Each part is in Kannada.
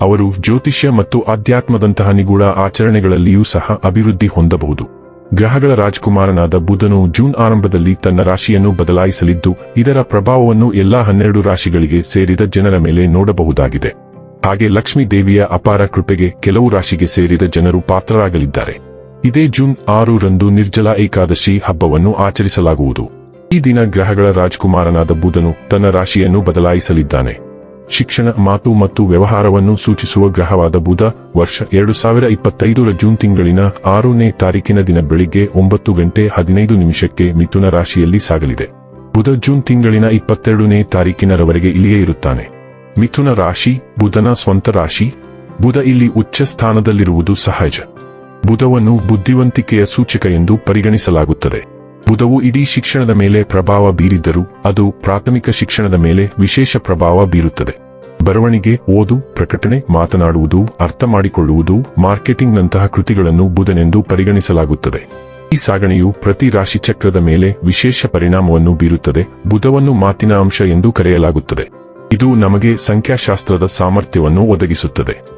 ಅವರು ಜ್ಯೋತಿಷ್ಯ ಮತ್ತು ಆಧ್ಯಾತ್ಮದಂತಹ ನಿಗೂಢ ಆಚರಣೆಗಳಲ್ಲಿಯೂ ಸಹ ಅಭಿವೃದ್ಧಿ ಹೊಂದಬಹುದು. ಗ್ರಹಗಳ ರಾಜಕುಮಾರನಾದ ಬುಧನು ಜೂನ್ ಆರಂಭದಲ್ಲಿ ತನ್ನ ರಾಶಿಯನ್ನು ಬದಲಾಯಿಸಲಿದ್ದು, ಇದರ ಪ್ರಭಾವವನ್ನು ಎಲ್ಲಾ ಹನ್ನೆರಡು ರಾಶಿಗಳಿಗೆ ಸೇರಿದ ಜನರ ಮೇಲೆ ನೋಡಬಹುದಾಗಿದೆ. ಹಾಗೆ ಲಕ್ಷ್ಮೀ ದೇವಿಯ ಅಪಾರ ಕೃಪೆಗೆ ಕೆಲವು ರಾಶಿಗೆ ಸೇರಿದ ಜನರು ಪಾತ್ರರಾಗಲಿದ್ದಾರೆ. ಇದೇ ಜೂನ್ ಆರು ರಂದು ನಿರ್ಜಲ ಏಕಾದಶಿ ಹಬ್ಬವನ್ನು ಆಚರಿಸಲಾಗುವುದು. ಈ ದಿನ ಗ್ರಹಗಳ ರಾಜಕುಮಾರನಾದ ಬುಧನು ತನ್ನ ರಾಶಿಯನ್ನು ಬದಲಾಯಿಸಲಿದ್ದಾನೆ. ಶಿಕ್ಷಣ, ಮಾತು ಮತ್ತು ವ್ಯವಹಾರವನ್ನು ಸೂಚಿಸುವ ಗ್ರಹವಾದ ಬುಧ, ವರ್ಷ ಎರಡು ಸಾವಿರ ಇಪ್ಪತ್ತೈದರ ಜೂನ್ ತಿಂಗಳಿನ ಆರನೇ ತಾರೀಕಿನ ದಿನ ಬೆಳಿಗ್ಗೆ ಒಂಬತ್ತು ಗಂಟೆ ಹದಿನೈದು ನಿಮಿಷಕ್ಕೆ ಮಿಥುನ ರಾಶಿಯಲ್ಲಿ ಸಾಗಲಿದೆ. ಬುಧ ಜೂನ್ ತಿಂಗಳಿನ ಇಪ್ಪತ್ತೆರಡನೇ ತಾರೀಕಿನವರೆಗೆ ಇಲ್ಲಿಯೇ ಇರುತ್ತಾನೆ. ಮಿಥುನ ರಾಶಿ, ಬುಧನ ಸ್ವಂತ ರಾಶಿ, ಬುಧ ಇಲ್ಲಿ ಉಚ್ಚ ಸ್ಥಾನದಲ್ಲಿರುವುದು ಸಹಜ. ಬುಧವನ್ನು ಬುದ್ಧಿವಂತಿಕೆಯ ಸೂಚಕ ಎಂದು ಪರಿಗಣಿಸಲಾಗುತ್ತದೆ. ಬುಧವು ಇಡೀ ಶಿಕ್ಷಣದ ಮೇಲೆ ಪ್ರಭಾವ ಬೀರಿದ್ದರೂ ಅದು ಪ್ರಾಥಮಿಕ ಶಿಕ್ಷಣದ ಮೇಲೆ ವಿಶೇಷ ಪ್ರಭಾವ ಬೀರುತ್ತದೆ. ಬರವಣಿಗೆ, ಓದು, ಪ್ರಕಟಣೆ, ಮಾತನಾಡುವುದು, ಅರ್ಥ ಮಾಡಿಕೊಳ್ಳುವುದು, ಮಾರ್ಕೆಟಿಂಗ್ನಂತಹ ಕೃತಿಗಳನ್ನು ಬುಧನೆಂದು ಪರಿಗಣಿಸಲಾಗುತ್ತದೆ. ಈ ಸಾಗಣೆಯು ಪ್ರತಿ ರಾಶಿ ಚಕ್ರದ ಮೇಲೆ ವಿಶೇಷ ಪರಿಣಾಮವನ್ನು ಬೀರುತ್ತದೆ. ಬುಧವನ್ನು ಮಾತಿನ ಅಂಶ ಎಂದು ಕರೆಯಲಾಗುತ್ತದೆ. ಇದು ನಮಗೆ ಸಂಖ್ಯಾಶಾಸ್ತ್ರದ ಸಾಮರ್ಥ್ಯವನ್ನು ಒದಗಿಸುತ್ತದೆ.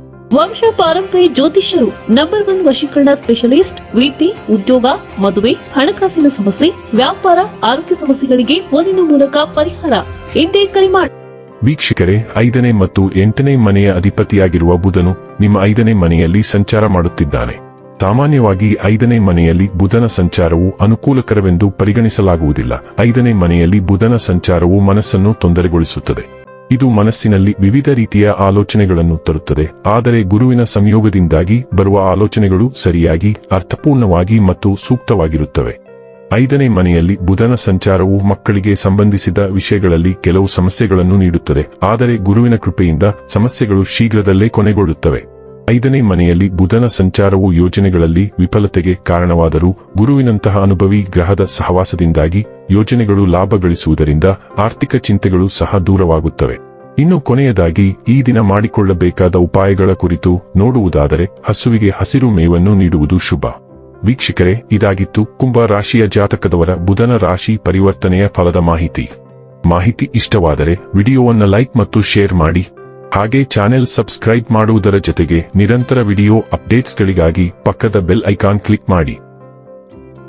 ವಂಶ ಪಾರಂಪರ್ಯ ಜ್ಯೋತಿಷ್ಯರು ನಂಬರ್ ಒನ್ ವಶೀಕರಣ ಸ್ಪೆಷಲಿಸ್ಟ್ ವೃತ್ತಿ ಉದ್ಯೋಗ, ಮದುವೆ, ಹಣಕಾಸಿನ ಸಮಸ್ಯೆ, ವ್ಯಾಪಾರ, ಆರೋಗ್ಯ ಸಮಸ್ಯೆಗಳಿಗೆ ಫೋನಿನ ಮೂಲಕ ಪರಿಹಾರ. ಎಂದೇ ಕರೆ ಮಾಡಿ ವೀಕ್ಷಕರೇ, ಐದನೇ ಮತ್ತು ಎಂಟನೇ ಮನೆಯ ಅಧಿಪತಿಯಾಗಿರುವ ಬುಧನು ನಿಮ್ಮ ಐದನೇ ಮನೆಯಲ್ಲಿ ಸಂಚಾರ ಮಾಡುತ್ತಿದ್ದಾನೆ. ಸಾಮಾನ್ಯವಾಗಿ ಐದನೇ ಮನೆಯಲ್ಲಿ ಬುಧನ ಸಂಚಾರವು ಅನುಕೂಲಕರವೆಂದು ಪರಿಗಣಿಸಲಾಗುವುದಿಲ್ಲ. ಐದನೇ ಮನೆಯಲ್ಲಿ ಬುಧನ ಸಂಚಾರವು ಮನಸ್ಸನ್ನು ತೊಂದರೆಗೊಳಿಸುತ್ತದೆ. ಇದು ಮನಸ್ಸಿನಲ್ಲಿ ವಿವಿಧ ರೀತಿಯ ಆಲೋಚನೆಗಳನ್ನು ತರುತ್ತದೆ. ಆದರೆ ಗುರುವಿನ ಸಂಯೋಗದಿಂದಾಗಿ ಬರುವ ಆಲೋಚನೆಗಳು ಸರಿಯಾಗಿ, ಅರ್ಥಪೂರ್ಣವಾಗಿ ಮತ್ತು ಸೂಕ್ತವಾಗಿರುತ್ತವೆ. ಐದನೇ ಮನೆಯಲ್ಲಿ ಬುಧನ ಸಂಚಾರವು ಮಕ್ಕಳಿಗೆ ಸಂಬಂಧಿಸಿದ ವಿಷಯಗಳಲ್ಲಿ ಕೆಲವು ಸಮಸ್ಯೆಗಳನ್ನು ನೀಡುತ್ತದೆ. ಆದರೆ ಗುರುವಿನ ಕೃಪೆಯಿಂದ ಸಮಸ್ಯೆಗಳು ಶೀಘ್ರದಲ್ಲೇ ಕೊನೆಗೊಳ್ಳುತ್ತವೆ. ಐದನೇ ಮನೆಯಲ್ಲಿ ಬುಧನ ಸಂಚಾರವು ಯೋಜನೆಗಳಲ್ಲಿ ವಿಫಲತೆಗೆ ಕಾರಣವಾದರೂ ಗುರುವಿನಂತಹ ಅನುಭವಿ ಗ್ರಹದ ಸಹವಾಸದಿಂದಾಗಿ ಯೋಜನೆಗಳು ಲಾಭ ಗಳಿಸುವುದರಿಂದ ಆರ್ಥಿಕ ಚಿಂತೆಗಳು ಸಹ ದೂರವಾಗುತ್ತವೆ. ಇನ್ನು ಕೊನೆಯದಾಗಿ, ಈ ದಿನ ಮಾಡಿಕೊಳ್ಳಬೇಕಾದ ಉಪಾಯಗಳ ಕುರಿತು ನೋಡುವುದಾದರೆ ಹಸುವಿಗೆ ಹಸಿರು ಮೇವನ್ನು ನೀಡುವುದು ಶುಭ. ವೀಕ್ಷಕರೇ, ಇದಾಗಿತ್ತು ಕುಂಭ ರಾಶಿಯ ಜಾತಕದವರ ಬುಧನ ರಾಶಿ ಪರಿವರ್ತನೆಯ ಫಲದ ಮಾಹಿತಿ. ಮಾಹಿತಿ ಇಷ್ಟವಾದರೆ ವಿಡಿಯೋವನ್ನು ಲೈಕ್ ಮತ್ತು ಶೇರ್ ಮಾಡಿ. ಹಾಗೆ ಚಾನೆಲ್ ಸಬ್ಸ್ಕ್ರೈಬ್ ಮಾಡುವುದರ ಜೊತೆಗೆ ನಿರಂತರ ವಿಡಿಯೋ ಅಪ್ಡೇಟ್ಸ್ಗಳಿಗಾಗಿ ಪಕ್ಕದ ಬೆಲ್ ಐಕಾನ್ ಕ್ಲಿಕ್ ಮಾಡಿ.